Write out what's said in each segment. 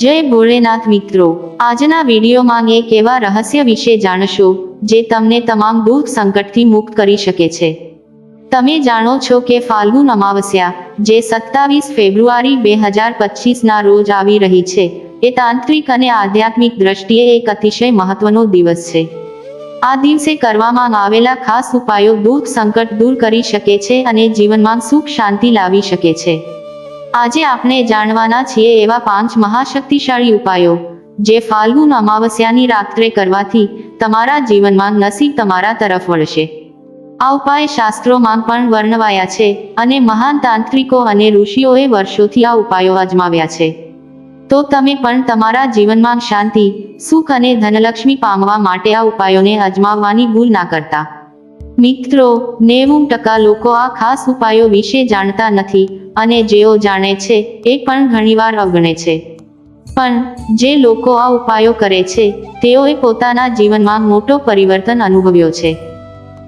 જય ભોળેનાથ મિત્રો. આજના વિડીયોમાં એક એવા રહસ્ય વિશે જાણશો, જે તમને તમામ દુઃખ સંકટથી મુક્ત કરી શકે છે. તમે જાણો છો કે ફાલ્ગુન અમાવસ્યા, જે સત્તાવીસ ફેબ્રુઆરી બે હજાર પચીસના રોજ આવી રહી છે, એ તાંત્રિક અને આધ્યાત્મિક દ્રષ્ટિએ એક અતિશય મહત્વનો દિવસ છે. આ દિવસે કરવામાં આવેલા ખાસ ઉપાયો દુઃખ સંકટ દૂર કરી શકે છે અને જીવનમાં સુખ શાંતિ લાવી શકે છે. આજે આપણે જાણવાના છીએ એવા પાંચ મહાશક્તિશાળી ઉપાયો, જે ફાલ્ગુન અમાવસ્યાની રાત્રે કરવાથી તમારા જીવનમાં નસીબ તમારા તરફ વળશે. આ ઉપાય શાસ્ત્રોમાં પણ વર્ણવાયા છે અને મહાન તાંત્રિકો અને ઋષિઓએ વર્ષોથી આ ઉપાયો અજમાવ્યા છે. તો તમે પણ તમારા જીવનમાં શાંતિ, સુખ અને ધનલક્ષ્મી પામવા માટે આ ઉપાયોને અજમાવવાની ભૂલ ના કરતા. મિત્રો, નેવું ટકા લોકો આ ખાસ ઉપાયો વિશે જાણતા નથી અને જેઓ જાણે છે એ પણ ઘણીવાર અવગણે છે. પણ જે લોકો આ ઉપાયો કરે છે, તેઓએ પોતાના જીવનમાં મોટો પરિવર્તન અનુભવ્યો છે.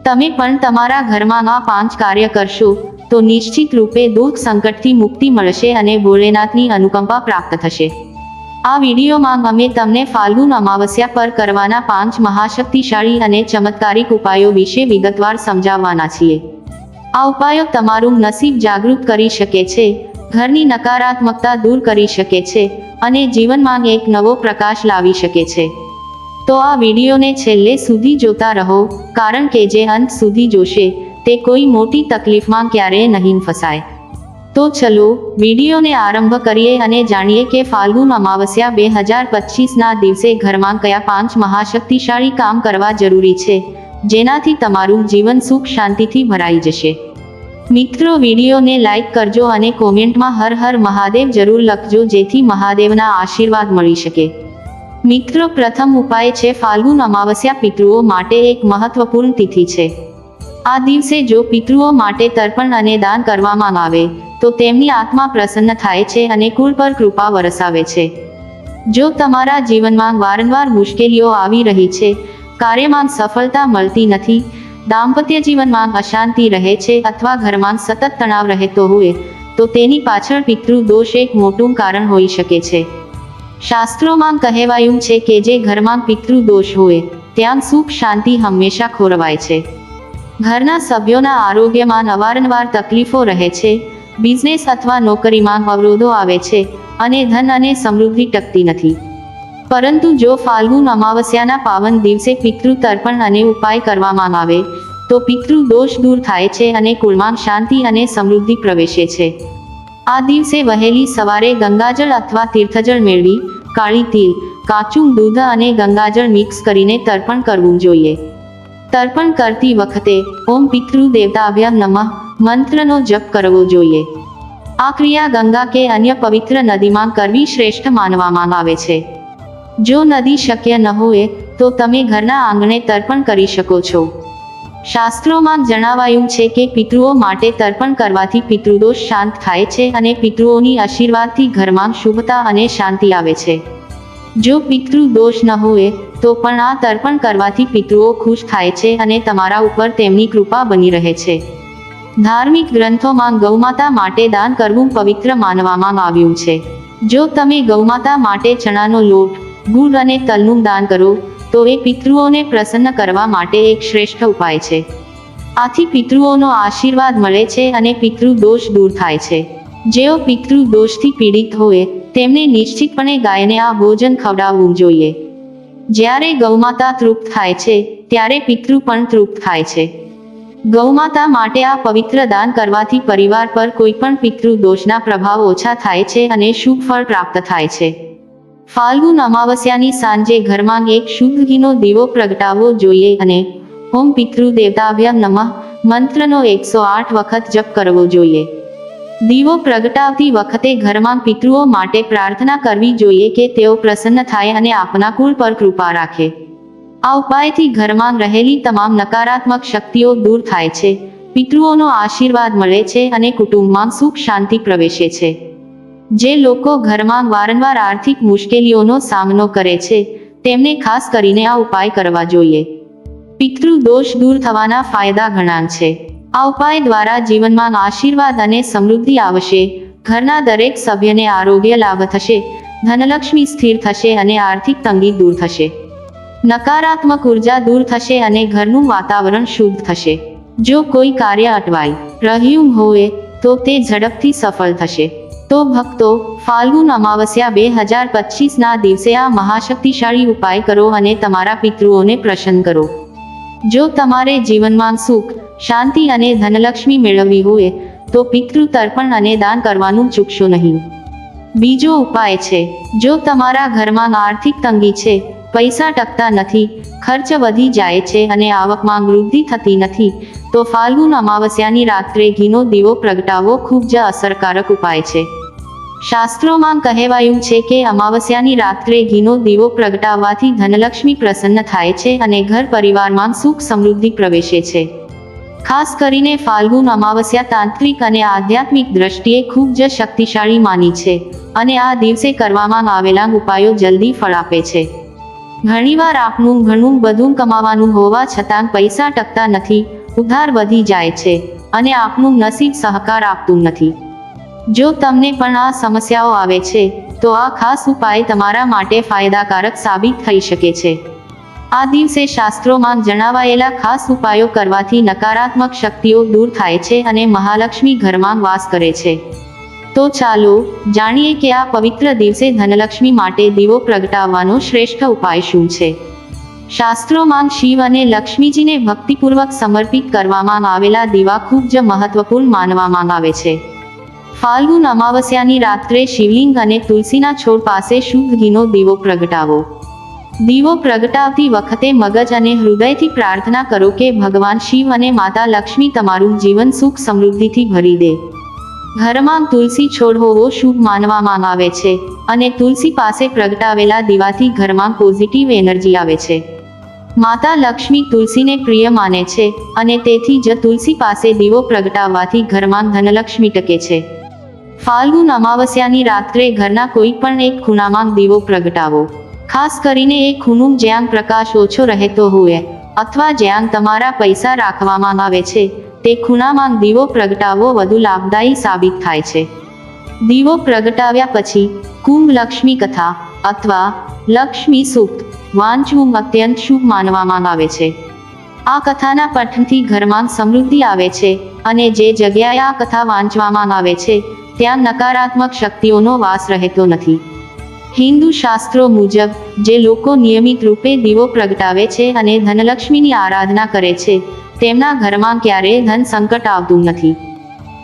તમે પણ તમારા ઘરમાં આ પાંચ કાર્ય કરશો, તો નિશ્ચિત રૂપે દુઃખ સંકટથી મુક્તિ મળશે અને ભોળેનાથની અનુકંપા પ્રાપ્ત થશે. આ વિડીયોમાં અમે તમને ફાલ્ગુન અમાવસ્યા પર કરવાના પાંચ મહાશક્તિશાળી અને ચમત્કારિક ઉપાયો વિશે વિગતવાર સમજાવવાના છીએ. આ ઉપાયો તમારું નસીબ જાગૃત કરી શકે છે, ઘરની નકારાત્મકતા દૂર કરી શકે છે અને જીવનમાં એક નવો પ્રકાશ લાવી શકે છે. તો આ વિડીયોને છેલ્લે સુધી જોતા રહો, કારણ કે જે અંત સુધી જોશે, તે કોઈ મોટી તકલીફમાં ક્યારેય નહીં ફસાય. તો ચલો, વિડીયોને આરંભ કરીએ અને જાણીએ કે ફાલ્ગુન અમાવસ્યા બે હજાર પચીસના દિવસે ઘરમાં કયા પાંચ મહાશક્તિશાળી કામ કરવા જરૂરી છે, જેનાથી તમારું જીવન સુખ શાંતિથી ભરાઈ જશે. મિત્રો, વિડીયોને લાઇક કરજો અને કોમેન્ટમાં હર હર મહાદેવ જરૂર લખજો, જેથી મહાદેવના આશીર્વાદ મળી શકે. મિત્રો, પ્રથમ ઉપાય છે ફાલ્ગુન અમાવસ્યા પિતૃઓ માટે એક મહત્વપૂર્ણ તિથિ છે. આ દિવસે જો પિતૃઓ માટે તર્પણ અને દાન કરવામાં આવે તો તેમની આત્મા પ્રસન્ન થાય છે અને કુળ પર કૃપા વરસાવે છે. જો તમારા જીવનમાં વારંવાર મુશ્કેલીઓ આવી રહી છે, કાર્યમાં સફળતા મળતી નથી, દાંપત્ય જીવનમાં અશાંતિ રહે છે અથવા ઘરમાં સતત તણાવ રહેતો હોય, તો તેની પાછળ પિતૃ દોષ એક મોટું કારણ હોઈ શકે છે. શાસ્ત્રોમાં કહેવાયું છે કે જે ઘરમાં પિતૃ દોષ હોય, ત્યાં સુખ શાંતિ હંમેશા ખોરવાય છે. ઘરના સભ્યોના આરોગ્યમાં અવારનવાર તકલીફો રહે છે બિઝનેસ અથવા નોકરીમાં અવરોધો આવે છે અને ધન અને સમૃદ્ધિ ટકતી નથી. પરંતુ જો ફાલ્ગુન અમાવસ્યાના પાવન દિવસે પિતૃ તર્પણ અને ઉપાય કરવામાં આવે, તો પિતૃ દોષ દૂર થાય છે અને કુળમાં શાંતિ અને સમૃદ્ધિ પ્રવેશે છે. આ દિવસે વહેલી સવારે ગંગાજળ અથવા તીર્થજળ મેળવી, કાળી તિલ, કાચું દૂધ અને ગંગાજળ મિક્સ કરીને તર્પણ કરવું જોઈએ. તર્પણ કરતી વખતે ઓમ પિતૃ દેવતાભ્યા નમઃ. મંત્રનો જપ કરવો જોઈએ. આ ક્રિયા ગંગા કે અન્ય પવિત્ર નદીમાં કરવી શ્રેષ્ઠ માનવામાં આવે છે. જો નદી શક્ય ન હોય, તો તમે ઘરના આંગણે તર્પણ કરી શકો છો. શાસ્ત્રોમાં જણાવાયું છે કે પિતૃઓ માટે તર્પણ કરવાથી પિતૃદોષ શાંત થાય છે અને પિતૃઓની આશીર્વાદથી ઘરમાં શુભતા અને શાંતિ આવે છે. જો પિતૃદોષ ન હોય, તો પણ આ તર્પણ કરવાથી પિતૃઓ ખુશ થાય છે અને તમારા ઉપર તેમની કૃપા બની રહે છે. ધાર્મિક ગ્રંથોમાં ગૌમાતા માટે દાન કરવું પવિત્ર માનવામાં આવ્યું છે. જો તમે ગૌમાતા માટે ચણાનો લોટ ગુળ અને તલનું દાન કરો, તો એ પિતૃઓને પ્રસન્ન કરવા માટે એક શ્રેષ્ઠ ઉપાય છે. આથી પિતૃઓનો આશીર્વાદ મળે છે અને પિતૃ દોષ દૂર થાય છે. જેઓ પિતૃ દોષથી પીડિત હોય, તેમને નિશ્ચિતપણે ગાયને આ ભોજન ખવડાવવું જોઈએ. જ્યારે ગૌમાતા તૃપ્ત થાય છે, ત્યારે પિતૃ પણ તૃપ્ત થાય છે. ગૌમાતા માટે આ પવિત્ર દાન કરવાથી પરિવાર પર કોઈ પણ પિતૃ દોષના પ્રભાવ ઓછા થાય છે અને શુભ ફળ પ્રાપ્ત થાય છે. ફાલ્ગુન અમાવસ્યાની સાંજે ઘરમાં એક શુદ્ધ ઘીનો દીવો પ્રગટાવવો જોઈએ અને ઓમ પિતૃ દેવતાભ્ય નમઃ મંત્રનો એકસો આઠ વખત જપ કરવો જોઈએ. દીવો પ્રગટાવતી વખતે ઘરમાં પિતૃઓ માટે પ્રાર્થના કરવી જોઈએ કે તેઓ પ્રસન્ન થાય અને આપના કુળ પર કૃપા રાખે. આ ઉપાયથી ઘરમાં રહેલી તમામ નકારાત્મક શક્તિઓ દૂર થાય છે. પિતૃઓનો આશીર્વાદ મળે છે અને કુટુંબમાં સુખ શાંતિ પ્રવેશે છે. જે લોકો ઘરમાં વારંવાર આર્થિક મુશ્કેલીઓનો સામનો કરે છે, તેમને ખાસ કરીને આ ઉપાય કરવા જોઈએ. પિતૃ દોષ દૂર થવાના ફાયદા ઘણા છે. આ ઉપાય દ્વારા જીવનમાં આશીર્વાદ અને સમૃદ્ધિ આવશે, ઘરના દરેક સભ્યને આરોગ્ય લાભ થશે, ધનલક્ષ્મી સ્થિર થશે અને આર્થિક તંગી દૂર થશે. નકારાત્મક ઊર્જા દૂર થશે અને ઘરનું વાતાવરણ શુદ્ધ થશે. જો કોઈ કાર્ય અટવાઈ રહ્યું હોય, તો તે ઝડપથી સફળ થશે. તો ભક્તો, ફાલ્ગુન અમાવસ્યા બે હજાર પચીસના દિવસે આ મહાશક્તિશાળી ઉપાય કરો અને તમારા પિતૃઓને પ્રસન્ન કરો. જો તમારે જીવનમાં સુખ, શાંતિ અને ધનલક્ષ્મી મેળવવી હોય, તો પિતૃ તર્પણ અને દાન કરવાનું ચૂકશો નહીં. બીજો ઉપાય છે, જો તમારા ઘરમાં આર્થિક તંગી છે પૈસા ટકતા નથી, ખર્ચ વધી જાય છે અને આવકમાં વૃદ્ધિ થતી નથી, તો ફાલ્ગુન અમાવસ્યાની રાત્રે ઘીનો દીવો પ્રગટાવવો ખૂબ જ અસરકારક ઉપાય છે. શાસ્ત્રોમાં કહેવાયું છે કે અમાવસ્યાની રાત્રે ઘીનો દીવો પ્રગટાવવાથી ધનલક્ષ્મી પ્રસન્ન થાય છે અને ઘર પરિવારમાં સુખ સમૃદ્ધિ પ્રવેશે છે. ખાસ કરીને ફાલ્ગુન અમાવસ્યા તાંત્રિક અને આધ્યાત્મિક દ્રષ્ટિએ ખૂબ જ શક્તિશાળી માની છે અને આ દિવસે કરવામાં આવેલા ઉપાયો જલ્દી ફળ આપે છે. ઘણીવાર આપનું ઘણું બધું કમાવાનું હોવા છતાં પૈસા ટકતા નથી, ઉધાર વધી જાય છે અને આપનું નસીબ સહકાર આપતું નથી. જો તમને પણ આ સમસ્યાઓ આવે છે, તો આ ખાસ ઉપાય તમારા માટે ફાયદાકારક સાબિત થઈ શકે છે. આ દિવસે શાસ્ત્રોમાં જણાવાયેલા ખાસ ઉપાયો કરવાથી નકારાત્મક શક્તિઓ દૂર થાય છે અને મહાલક્ષ્મી ઘરમાં વાસ કરે છે. તો ચાલો જાણીએ કે આ પવિત્ર દિવસે ધનલક્ષ્મી માટે દીવો પ્રગટાવવાનો શ્રેષ્ઠ ઉપાય શું છે? શાસ્ત્રોમાં શિવ અને લક્ષ્મીજીને ભક્તિપૂર્વક સમર્પિત કરવામાં આવેલા દીવા ખૂબ જ મહત્વપૂર્ણ માનવામાં આવે છે. ફાલ્ગુન અમાવસ્યાની રાત્રે શિવલિંગ અને તુલસીના છોડ પાસે શુદ્ધ ઘીનો દીવો પ્રગટાવો. દીવો પ્રગટાવતી વખતે મગજ અને હૃદયથી પ્રાર્થના કરો કે ભગવાન શિવ અને માતા લક્ષ્મી તમારું જીવન સુખ સમૃદ્ધિથી ભરી દે. ઘરમાં તુલસી છોડ હોવો શુભ માનવામાં આવે છે અને તુલસી પાસે પ્રગટાવેલા દીવાથી ઘરમાં પોઝિટિવ એનર્જી આવે છે. માતા લક્ષ્મી તુલસીને પ્રિય માને છે અને તેથી જ તુલસી પાસે દીવો પ્રગટાવવાથી ઘરમાં ધનલક્ષ્મી ટકે છે. ફાલ્ગુન અમાવસ્યાની રાત્રે ઘરના કોઈ પણ એક ખૂણામાં દીવો પ્રગટાવો. ખાસ કરીને એ ખૂણું જ્યાં પ્રકાશ ઓછો રહેતો હોય, અથવા જ્યાં તમારા પૈસા રાખવામાં આવે છે તે ખૂણામાં દીવો પ્રગટાવવો વધુ લાભદાયી સાબિત થાય છે. દીવો પ્રગટાવ્યા પછી કુંભ લક્ષ્મી કથા અથવા લક્ષ્મી સૂક્ત વાંચવું અત્યંત શુભ માનવામાં આવે છે. આ કથાના પઠનથી ઘરમાં સમૃદ્ધિ આવે છે અને જે જગ્યાએ આ કથા વાંચવામાં આવે છે, ત્યાં નકારાત્મક શક્તિઓનો વાસ રહેતો નથી. હિન્દુ શાસ્ત્રો મુજબ, જે લોકો નિયમિત રૂપે દીવો પ્રગટાવે છે અને ધનલક્ષ્મીની આરાધના કરે છે તેમના ઘરમાં ક્યારેય ધન સંકટ આવતું નથી.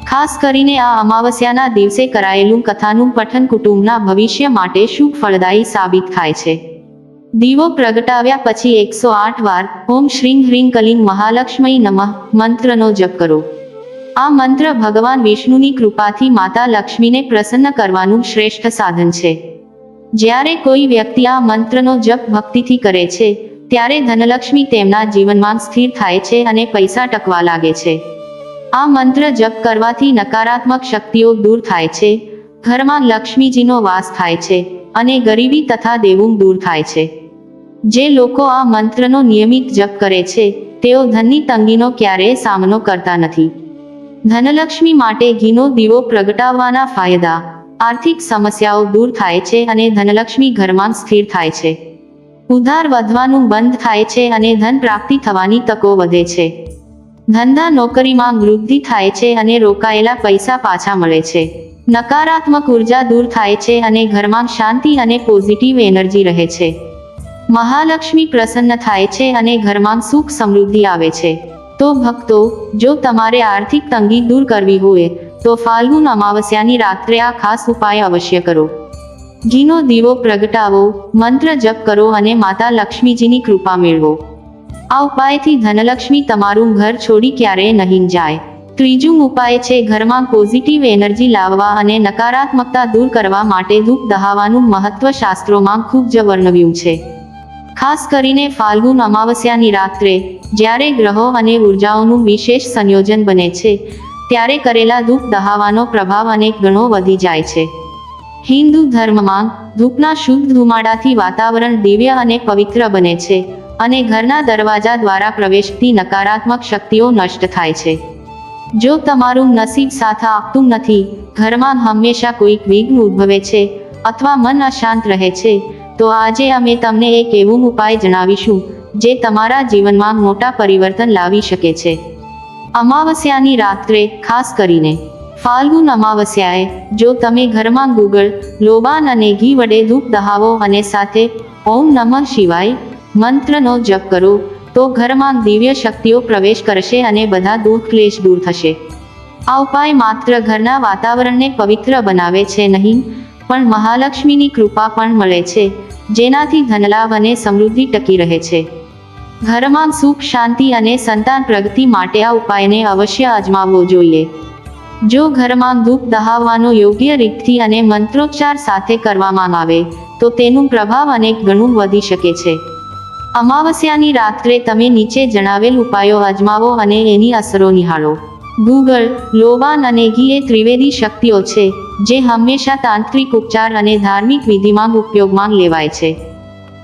ખાસ કરીને આ અમાવસ્યાના દિવસે કરાયેલું કથાનું પઠન કુટુંબના ભવિષ્ય માટે શુભ ફળદાયી સાબિત થાય છે. દીવો પ્રગટાવ્યા પછી એકસો આઠ વાર ઓમ શ્રીં હ્રીં કલીં મહાલક્ષ્મી નમઃ મંત્રનો જપ કરો. આ મંત્ર ભગવાન વિષ્ણુની કૃપાથી માતા લક્ષ્મીને પ્રસન્ન કરવાનું શ્રેષ્ઠ સાધન છે. જ્યારે કોઈ વ્યક્તિ આ મંત્રનો જપ ભક્તિથી કરે છે ત્યારે ધનલક્ષ્મી તેમના જીવનમાં સ્થિર થાય છે અને પૈસા ટકવા લાગે છે. આ મંત્ર જપ કરવાથી નકારાત્મક શક્તિઓ દૂર થાય છે. ઘરમાં લક્ષ્મીજીનો વાસ થાય છે અને ગરીબી તથા દેવું દૂર થાય છે. જે લોકો આ મંત્રનો નિયમિત જપ કરે છે, તેઓ ધનની તંગીનો ક્યારેય સામનો કરતા નથી. ધનલક્ષ્મી માટે ઘીનો દીવો પ્રગટાવવાના ફાયદા, આર્થિક સમસ્યાઓ દૂર થાય છે અને ધનલક્ષ્મી ઘરમાં સ્થિર થાય છે. ઉધાર વધવાનું બંધ થાય છે અને ધન પ્રાપ્તિ થવાની તકો વધે છે. ધંધા નોકરીમાં વૃદ્ધિ થાય છે અને રોકાયેલા પૈસા પાછા મળે છે. નકારાત્મક ઊર્જા દૂર થાય છે અને ઘરમાં શાંતિ અને પોઝિટિવ એનર્જી રહે છે. મહાલક્ષ્મી પ્રસન્ન થાય છે અને ઘરમાં સુખ સમૃદ્ધિ આવે છે. તો ભક્તો, જો તમારે આર્થિક તંગી દૂર કરવી હોય, તો ફાલ્ગુન અમાવસ્યાની રાત્રે આ ખાસ ઉપાય અવશ્ય કરો. ઘીનો દીવો પ્રગટાવો, મંત્ર જપ કરો અને માતા લક્ષ્મીજીની કૃપા મેળવો. આ ઉપાયથી ધનલક્ષ્મી તમારું ઘર છોડી ક્યારેય નહીં જાય. ત્રીજું ઉપાય છે ઘરમાં પોઝિટિવ એનર્જી લાવવા અને નકારાત્મકતા દૂર કરવા માટે ધૂપ દહાવાનું મહત્વ શાસ્ત્રોમાં ખૂબ જ વર્ણવ્યું છે. ખાસ કરીને ફાલ્ગુન અમાવસ્યાની રાત્રે, જ્યારે ગ્રહો અને ઉર્જાઓનું વિશેષ સંયોજન બને છે, ત્યારે કરેલા દુઃખ દહાવાનો પ્રભાવ અનેક ગણો વધી જાય છે. હિન્દુ ધર્મમાં ધૂપના શુદ્ધ ધુમાડાથી વાતાવરણ દિવ્ય અને પવિત્ર બને છે અને ઘરના દરવાજા દ્વારા પ્રવેશતી નકારાત્મક શક્તિઓ નષ્ટ થાય છે. જો તમારું નસીબ સાથ આપતું નથી, ઘરમાં હંમેશા કોઈક વિઘ્ન ઉદ્ભવે છે અથવા મન અશાંત રહે છે, તો આજે અમે તમને એક એવું ઉપાય જણાવીશું જે તમારા જીવનમાં મોટા પરિવર્તન લાવી શકે છે. અમાવસ્યાની રાત્રે ખાસ કરીને ફાલ્ગુન અમાવસ્યાએ જો તમે ઘરમાં ગુગળ, લોબાન અને ઘી વડે ધૂપ દહાવો અને સાથે ઓમ નમઃ શિવાય મંત્રનો જપ કરો, તો ઘરમાં દિવ્ય શક્તિઓ પ્રવેશ કરશે અને બધા દુઃખ ક્લેશ દૂર થશે. આ ઉપાય માત્ર ઘરના વાતાવરણને પવિત્ર બનાવે છે નહીં, પણ મહાલક્ષ્મીની કૃપા પણ મળે છે, જેનાથી ધનલાભ અને સમૃદ્ધિ ટકી રહે છે. ઘરમાં સુખ, શાંતિ અને સંતાન પ્રગતિ માટે આ ઉપાયને અવશ્ય અજમાવવો જોઈએ. જો ઘરમાં ધૂપ દહાવવાનો યોગ્ય રીતથી અને મંત્રોચ્ચાર સાથે કરવામાં આવે, તો તેનું પ્રભાવ અનેક ગણું વધી શકે છે. અમાવસ્યાની રાત્રે તમે નીચે જણાવેલ ઉપાયો અજમાવો અને એની અસરો નિહાળો. ગૂગળ લોબાન અને ઘી એ ત્રિવેદી શક્તિઓ છે, જે હંમેશા તાંત્રિક ઉપચાર અને ધાર્મિક વિધિમાં ઉપયોગમાં લેવાય છે.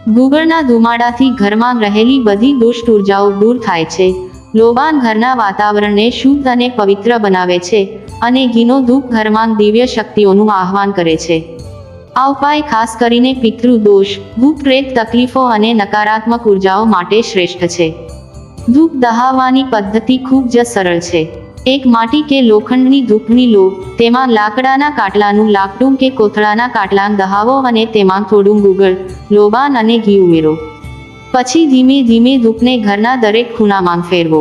ગૂગળના ધુમાડાથી ઘરમાં રહેલી બધી દુષ્ટ ઉર્જાઓ દૂર થાય છે. લોબાન ઘરના વાતાવરણને શુદ્ધ અને પવિત્ર બનાવે છે અને ઘીનો ધૂપ ઘરમાં દિવ્ય શક્તિઓનું આહવાન કરે છે. આ ઉપાય ખાસ કરીને પિતૃ દોષ ભૂત પ્રેત તકલીફો અને નકારાત્મક ઉર્જાઓ માટે શ્રેષ્ઠ છે. ધૂપ દહાવવાની પદ્ધતિ ખૂબ જ સરળ છે. એક માટી કે લોખંડની ધૂપની લો તેમાં લાકડાના કાટલાનું લાકડું કે કોથળાના કાટલાં દહાવો અને તેમાં થોડું ગુગળ લોબાન અને ઘી ઉમેરો. પછી ધીમે ધીમે ધૂપને ઘરના દરેક ખૂણામાં ફેરવો.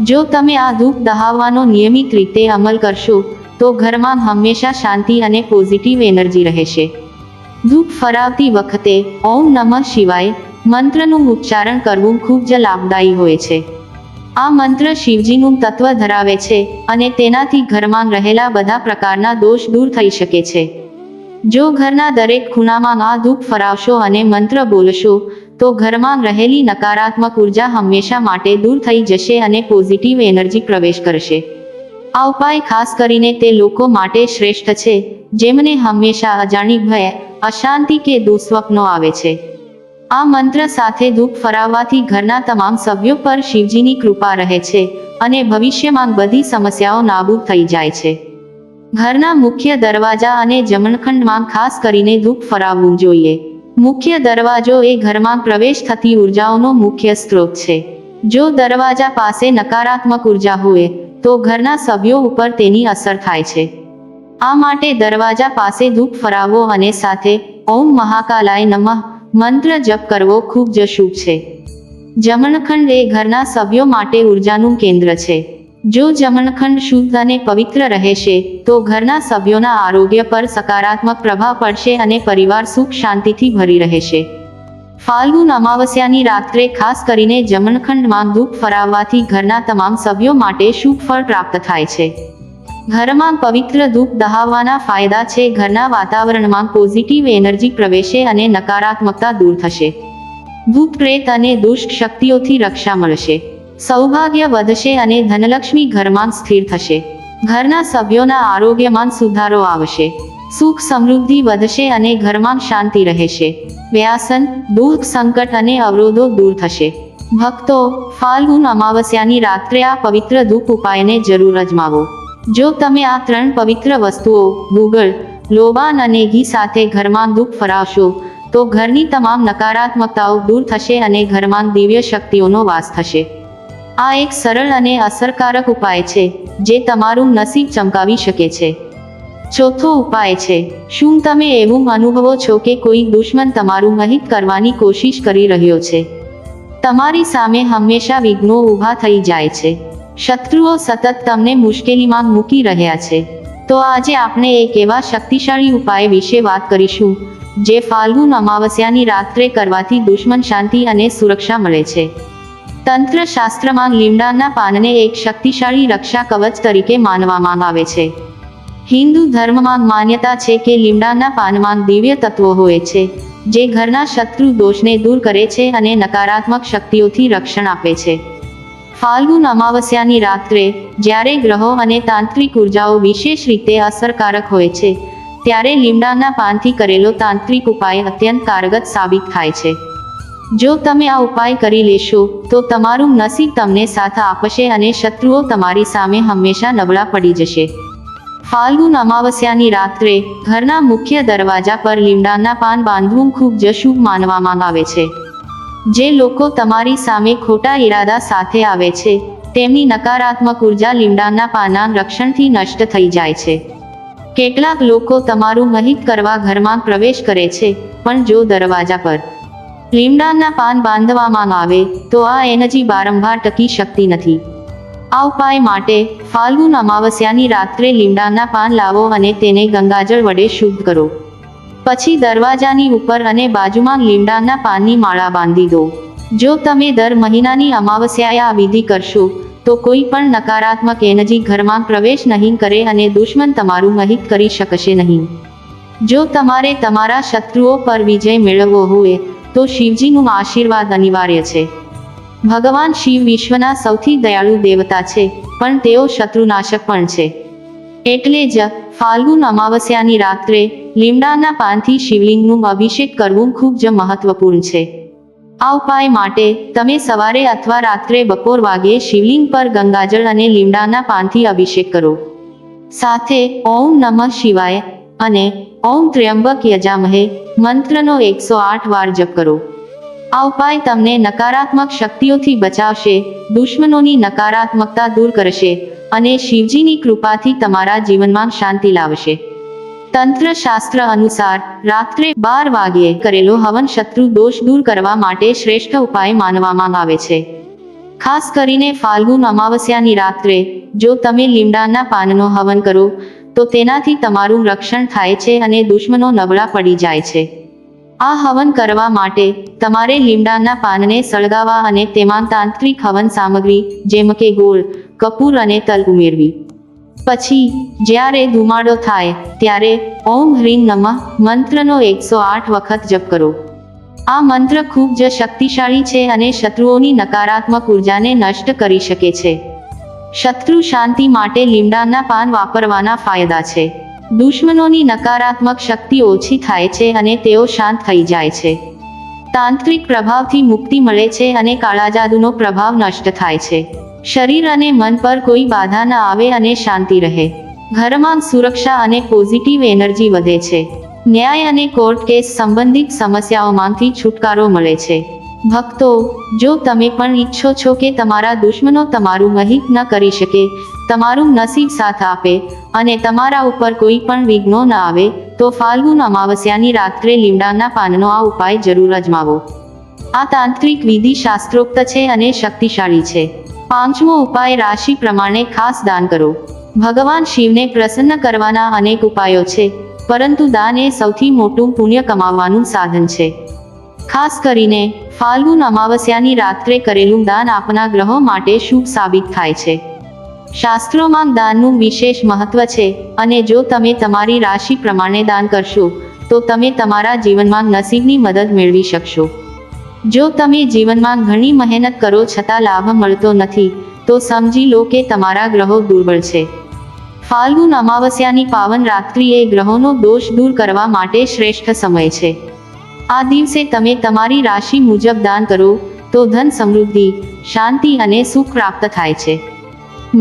જો તમે આ ધૂપ દહાવવાનો નિયમિત રીતે અમલ કરશો, તો ઘરમાં હંમેશા શાંતિ અને પોઝિટિવ એનર્જી રહેશે. ધૂપ ફરાવતી વખતે ઓમ નમઃ શિવાય મંત્રનું ઉચ્ચારણ કરવું ખૂબ જ લાભદાયી હોય છે. આ મંત્ર શિવજીનું તત્વ ધરાવે છે અને તેનાથી ઘરમાં રહેલા બધા પ્રકારના દોષ દૂર થઈ શકે છે. જો ઘરના દરેક ખૂણામાં આ ધૂપ ફરાવશો અને મંત્ર બોલશો તો ઘરમાં રહેલી નકારાત્મક ઊર્જા હંમેશા માટે દૂર થઈ જશે અને પોઝિટિવ એનર્જી પ્રવેશ કરશે. આ ઉપાય ખાસ કરીને તે લોકો માટે શ્રેષ્ઠ છે, જેમને હંમેશા અજાણી ભય, અશાંતિ કે દુસ્વપ્નો આવે છે. આ મંત્ર સાથે ધૂપ ફરાવવાથી ઘરના તમામ સભ્યો પર શિવજીની કૃપા રહે છે અને ભવિષ્યમાં બધી સમસ્યાઓ નાબૂદ થઈ જાય છે. ઘરના મુખ્ય દરવાજા અને જમણખંડમાં ખાસ કરીને ધૂપ ફરાવવું જોઈએ. મુખ્ય દરવાજો એ ઘરમાં પ્રવેશ થતી ઉર્જાઓનો મુખ્ય સ્ત્રોત છે. જો દરવાજા પાસે નકારાત્મક ઊર્જા હોય, તો ઘરના સભ્યો ઉપર તેની અસર થાય છે. આ માટે દરવાજા પાસે ધૂપ ફરાવવો અને સાથે ઓમ મહાકાલાય નમઃ મંત્ર જપ કરવો ખૂબ જ શુભ છે. જમણખંડ એ ઘરના સભ્યો માટે ઉર્જાનું કેન્દ્ર છે. જો જમણખંડ શુદ્ધ અને પવિત્ર રહેશે, તો ઘરના સભ્યોના આરોગ્ય પર સકારાત્મક પ્રભાવ પડશે અને પરિવાર સુખ શાંતિથી ભરી રહેશે. ફાલ્ગુન અમાવસ્યાની રાત્રે ખાસ કરીને જમણખંડમાં દુઃખ ફરાવવાથી ઘરના તમામ સભ્યો માટે શુભ ફળ પ્રાપ્ત થાય છે. ઘરમાં પવિત્ર ધૂપ દહાવવાના ફાયદા છે, ઘરના વાતાવરણમાં પોઝિટિવ એનર્જી પ્રવેશે અને નકારાત્મકતા દૂર થશે. ભૂત પ્રેત અને દુષ્ટ શક્તિઓથી રક્ષા મળશે. સૌભાગ્ય વધશે અને ધનલક્ષ્મી ઘરમાં સ્થિર થશે. ઘરના સભ્યોના આરોગ્યમાં સુધારો આવશે. સુખ સમૃદ્ધિ વધશે અને ઘરમાં શાંતિ રહેશે. વ્યાસન, દુઃખ સંકટ અને અવરોધો દૂર થશે. ભક્તો, ફાલ્ગુન અમાવસ્યાની રાત્રે આ પવિત્ર ધૂપ ઉપાયને જરૂર અજમાવો. જો તમે આ ત્રણ પવિત્ર વસ્તુઓ, ગુગળ, લોબાન અને ઘી સાથે ઘરમાં ધૂપ ફરાવશો, તો ઘરની તમામ નકારાત્મકતાઓ દૂર થશે અને ઘરમાં દિવ્ય શક્તિઓનો વાસ થશે. આ એક સરળ અને અસરકારક ઉપાય છે, જે તમારું નસીબ ચમકાવી શકે છે. ચોથો ઉપાય છે, શું તમે એવું અનુભવો છો કે કોઈ દુશ્મન તમારું મહિત કરવાની કોશિશ કરી રહ્યો છે? તમારી સામે હંમેશા વિઘ્નો ઊભા થઈ જાય છે. શત્રુઓ સતત તમને મુશ્કેલીમાં મૂકી રહ્યા છે. તો આજે આપણે એક એવા શક્તિશાળી ઉપાય વિશે વાત કરીશું, જે ફાલ્ગુન અમાવસ્યાની રાત્રે કરવાથી દુશ્મન શાંતિ અને સુરક્ષા મળે છે. તંત્ર શાસ્ત્રમાં લીમડાના પાનને એક શક્તિશાળી રક્ષા કવચ તરીકે માનવામાં આવે છે. હિન્દુ ધર્મમાં માન્યતા છે કે લીમડાના પાનમાં દિવ્ય તત્વો હોય છે, જે ઘરના શત્રુ દોષને દૂર કરે છે અને નકારાત્મક શક્તિઓથી રક્ષણ આપે છે. ફાલ્ગુન અમાવસ્યાની રાત્રે, જ્યારે ગ્રહો અને તાંત્રિક ઉર્જાઓ વિશેષ રીતે અસરકારક હોય છે, ત્યારે લીમડાના પાનથી કરેલો તાંત્રિક ઉપાય અત્યંત કારગત સાબિત થાય છે. જો તમે આ ઉપાય કરી લેશો, તો તમારું નસીબ તમને સાથ આપશે અને શત્રુઓ તમારી સામે હંમેશા નબળા પડી જશે. ફાલ્ગુન અમાવસ્યાની રાત્રે ઘરના મુખ્ય દરવાજા પર લીમડાના પાન બાંધવું ખૂબ જ શુભ માનવામાં આવે છે. જે લોકો તમારી સામે ખોટા ઈરાદા સાથે આવે છે, તેમની નકારાત્મક ઊર્જા લીમડાના પાના રક્ષણથી નષ્ટ થઈ જાય છે. કેટલાક લોકો તમારું મહિત કરવા ઘરમાં પ્રવેશ કરે છે, પણ જો દરવાજા પર લીમડાના પાન બાંધવામાં આવે તો આ એનર્જી વારંવાર ટકી શકતી નથી. આ ઉપાય માટે ફાલ્ગુન અમાવસ્યાની રાત્રે લીમડાના પાન લાવો અને તેને ગંગાજળ વડે શુદ્ધ કરો. પછી દરવાજાની ઉપર અને બાજુમાં લીમડાના પાનની માળા બાંધી દો. જો તમે દર મહિનાની અમાવસ્યાએ આ વિધિ કરશો, તો કોઈ પણ નકારાત્મક એનર્જી ઘરમાં પ્રવેશ નહીં કરે અને દુશ્મન તમારું મહિત કરી શકશે નહીં. જો તમારે તમારા શત્રુઓ પર વિજય મેળવવો હોય તો શિવજીનું આશીર્વાદ અનિવાર્ય છે. ભગવાન શિવ વિશ્વના સૌથી દયાળુ દેવતા છે, પણ તેઓ શત્રુનાશક પણ છે. એટલે જ ફાલ્ગુન અમાવસ્યાની રાત્રે લીમડાના પાનથી શિવલિંગનું અભિષેક કરવું ખૂબ જ મહત્વપૂર્ણ છે. આ ઉપાય માટે તમે સવારે અથવા રાત્રે બપોર વાગ્યે શિવલિંગ પર ગંગાજળ અને લીમડાના પાનથી અભિષેક કરો. સાથે ઓમ નમઃ શિવાય અને ઓમ ત્ર્યંબક યજામહે, મંત્રનો એકસો આઠ વાર જપ કરો. આ ઉપાય તમને નકારાત્મક શક્તિઓથી બચાવશે, દુશ્મનોની નકારાત્મકતા દૂર કરશે અને શિવજીની કૃપાથી તમારા જીવનમાં શાંતિ લાવશે. તંત્ર શાસ્ત્ર અનુસાર, રાત્રે બાર વાગ્યે કરેલો હવન શત્રુ દોષ દૂર કરવા માટે શ્રેષ્ઠ ઉપાય માનવામાં આવે છે. ખાસ કરીને ફાલ્ગુન અમાવસ્યાની રાત્રે, જો તમે લીમડાના પાનનો હવન કરો તો તેનાથી તમારું રક્ષણ થાય છે અને દુશ્મનો નબળા પડી જાય છે. આ હવન કરવા માટે તમારે લીમડાના પાનને સળગાવવા અને તેમાં તાંત્રિક હવન સામગ્રી જેમ કે ગોળ, કપૂર અને તલ ઉમેરવી. પછી, જ્યારે ધુમાડો થાય, ત્યારે ઓમ હ્રીમ નમઃ મંત્રનો એકસો આઠ વખત જપ કરો. આ મંત્ર ખૂબ જ શક્તિશાળી છે અને શત્રુઓની નકારાત્મક ઉર્જાને નષ્ટ કરી શકે છે. શત્રુ શાંતિ માટે લીમડાના પાન વાપરવાના ફાયદા છે. દુશ્મનોની નકારાત્મક શક્તિ ઓછી થાય છે અને તેઓ શાંત થઈ જાય છે. તાંત્રિક પ્રભાવથી મુક્તિ મળે છે અને કાળાજાદુનો પ્રભાવ નષ્ટ થાય છે. શરીર અને મન પર કોઈ બાધા ન આવે અને શાંતિ રહે. ઘરમાં સુરક્ષા અને પોઝિટિવ એનર્જી વધે છે. ન્યાય અને કોર્ટ કેસ સંબંધિત સમસ્યાઓમાંથી છુટકારો મળે છે. ભક્તો, જો તમે પણ ઈચ્છો છો કે તમારા દુશ્મનો તમારું મહિત ન કરી શકે, તમારું નસીબ સાથ આપે, અને તમારા ઉપર કોઈ પણ વિઘ્નો ન આવે, તો ફાલ્ગુન અમાવસ્યાની રાત્રે લીમડાના પાનનો આ ઉપાય જરૂર અજમાવો. આ તાંત્રિક વિધિ શાસ્ત્રોક્ત છે અને શક્તિશાળી છે. પાંચમો ઉપાય રાશિ પ્રમાણે ખાસ દાન કરો. ભગવાન શિવને પ્રસન્ન કરવાના અનેક ઉપાયો છે, પરંતુ દાન એ સૌથી મોટું પુણ્ય કમાવવાનું સાધન છે. ખાસ કરીને ફાલ્ગુન અમાવસ્યાની રાત્રે કરેલું દાન આપના ગ્રહો માટે શુભ સાબિત થાય છે. શાસ્ત્રોમાં દાનનું વિશેષ મહત્વ છે અને જો તમે તમારી રાશિ પ્રમાણે દાન કરશો, તો તમે તમારા જીવનમાં નસીબની મદદ મેળવી શકશો. જો તમે જીવનમાં ઘણી મહેનત કરો છતાં લાભ મળતો નથી, તો સમજી લો કે તમારા ગ્રહો દુર્બળ છે. ફાલ્ગુન અમાવસ્યાની પાવન રાત્રિ એ ગ્રહોનો દોષ દૂર કરવા માટે શ્રેષ્ઠ સમય છે. આ દિવસે તમે તમારી રાશિ મુજબ દાન કરો, તો ધન સમૃદ્ધિ, શાંતિ અને સુખ પ્રાપ્ત થાય છે.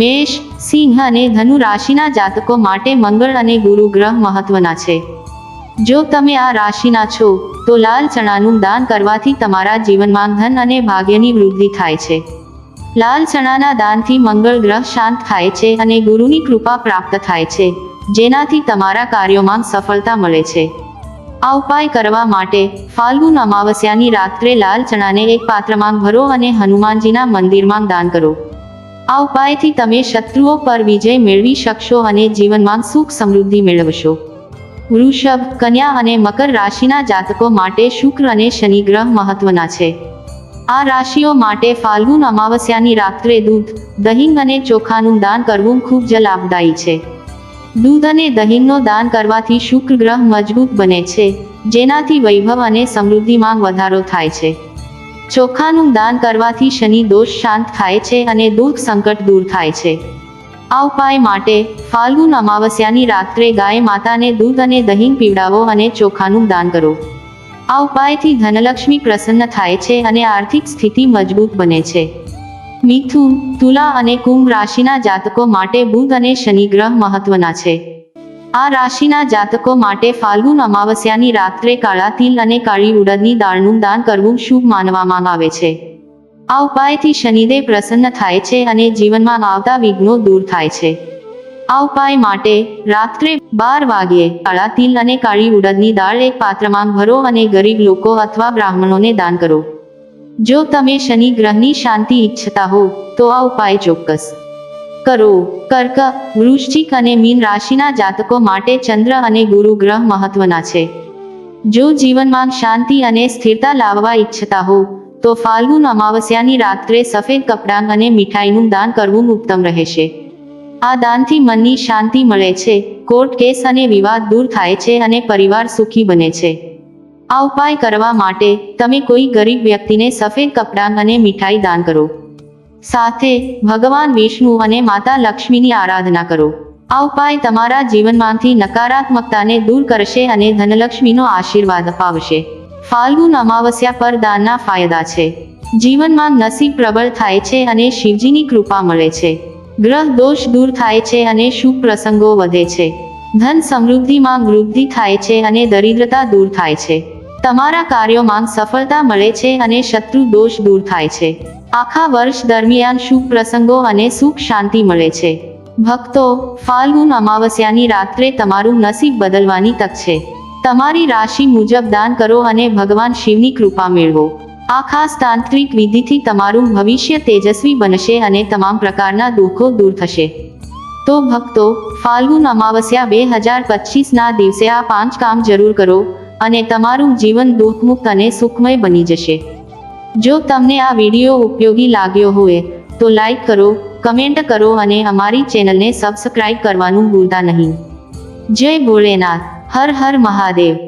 મેષ, સિંહ અને ધનુ રાશિના જાતકો માટે મંગળ અને ગુરુ ગ્રહ મહત્વના છે. જો તમે આ રાશિના છો, તો લાલ ચણાનું દાન કરવાથી તમારા જીવનમાં ધન અને ભાગ્યની વૃદ્ધિ થાય છે. લાલ ચણાના દાનથી મંગળ ગ્રહ શાંત થાય છે અને ગુરુની કૃપા પ્રાપ્ત થાય છે, જેનાથી તમારા કાર્યોમાં સફળતા મળે છે. આ ઉપાય કરવા માટે ફાલ્ગુન અમાવસ્યાની રાત્રે લાલ ચણાને એક પાત્રમાં ભરો અને હનુમાનજીના મંદિરમાં દાન કરો. આ ઉપાયથી તમે શત્રુઓ પર વિજય મેળવી શકશો અને જીવનમાં સુખ સમૃદ્ધિ મેળવશો. વૃષભ, કન્યા અને મકર રાશિના જાતકો માટે શુક્ર અને શનિ ગ્રહ મહત્વના છે. આ રાશિઓ માટે ફાલ્ગુન અમાવસ્યાની રાત્રે દૂધ, દહીં અને ચોખાનું દાન કરવું ખૂબ જ લાભદાયી છે. દૂધ અને દહીંનો દાન કરવાથી શુક્ર ગ્રહ મજબૂત બને છે, જેનાથી વૈભવ અને સમૃદ્ધિમાં વધારો થાય છે. ચોખાનું દાન કરવાથી શનિ દોષ શાંત થાય છે અને દુઃખ સંકટ દૂર થાય છે. આ ઉપાય માટે ફાલ્ગુન અમાવસ્યાની રાત્રે ગાય માતાને દૂધ અને દહીં પીવડાવો અને ચોખાનું દાન કરો. આ ઉપાયથી ધનલક્ષ્મી પ્રસન્ન થાય છે અને આર્થિક સ્થિતિ મજબૂત બને છે. મિથુન તુલા અને કુંભ રાશિના જાતકો માટે બુધ અને શનિ ગ્રહ મહત્વના છે. આ રાશિના જાતકો માટે ફાલ્ગુન અમાવસ્યાની રાત્રે કાળા તિલ અને કાળી ઉડદની દાળનું દાન કરવું શુભ માનવામાં આવે છે. આ ઉપાયથી શનિદેવ પ્રસન્ન થાય છે અને જીવનમાં આવતા વિઘ્નો દૂર થાય છે. આ ઉપાય માટે રાત્રે બાર વાગ્યે કાળા તિલ અને કાળી ઉડદની દાળ એક પાત્રમાં ભરો અને ગરીબ લોકો અથવા બ્રાહ્મણોને દાન કરો. જો તમે શનિ ગ્રહની શાંતિ ઈચ્છતા હો, તો આ ઉપાય ચોક્કસ. કરો, કર્ક, વૃશ્ચિક અને મીન રાશિના જાતકો માટે ચંદ્ર અને ગુરુ ગ્રહ મહત્વના છે. જો જીવનમાં શાંતિ અને સ્થિરતા લાવવા ઈચ્છતા હો, તો ફાલ્ગુન અમાવસ્યાની રાત્રે સફેદ કપડાં અને મીઠાઈનું દાન કરવું ઉત્તમ રહેશે. આ દાનથી મનની શાંતિ મળે છે, કોર્ટ કેસ અને વિવાદ દૂર થાય છે અને પરિવાર સુખી બને છે. આ ઉપાય કરવા માટે તમે કોઈ ગરીબ વ્યક્તિને સફેદ કપડાં અને મીઠાઈ દાન કરો. સાથે ભગવાન વિષ્ણુ અને માતા લક્ષ્મીની આરાધના કરો. આ ઉપાય તમારા જીવનમાંથી નકારાત્મકતાને દૂર કરશે અને ધનલક્ષ્મીનો આશીર્વાદ અપાવશે. ફાલ્ગુન અમાવસ્યા પર દાનના ફાયદા છે. જીવનમાં નસીબ પ્રબળ થાય છે અને શિવજીની કૃપા મળે છે. ગ્રહ દોષ દૂર થાય છે અને શુભ પ્રસંગો વધે છે. ધન સમૃદ્ધિમાં વૃદ્ધિ થાય છે અને દરિદ્રતા દૂર થાય છે. તમારા કાર્યોમાં સફળતા મળે છે અને શત્રુ દોષ દૂર થાય છે. આખા વર્ષ દરમિયાન શુભ પ્રસંગો અને સુખ શાંતિ મળે છે. ભક્તો, ફાલ્ગુન અમાવસ્યાની રાત્રે તમારું નસીબ બદલવાની તક છે. તમારી રાશિ મુજબ દાન કરો અને ભગવાન શિવની કૃપા મેળવો. આ ખાસ તાંત્રિક વિધિથી તમારું ભવિષ્ય તેજસ્વી બનશે અને તમામ પ્રકારના દુઃખો દૂર થશે. તો ભક્તો, ફાલ્ગુન અમાવસ્યા બે હજાર પચીસના દિવસે આ પાંચ કામ જરૂર કરો. અને તમારું જીવન દુઃખમુક્ત અને સુખમય બની જશે. જો તમને આ વીડિયો ઉપયોગી લાગ્યો હોય, તો લાઈક કરો, કમેન્ટ કરો અને અમારી ચેનલને સબસ્ક્રાઇબ કરવાનું ભૂલતા નહીં. જય ભોળેનાથ હર હર મહાદેવ.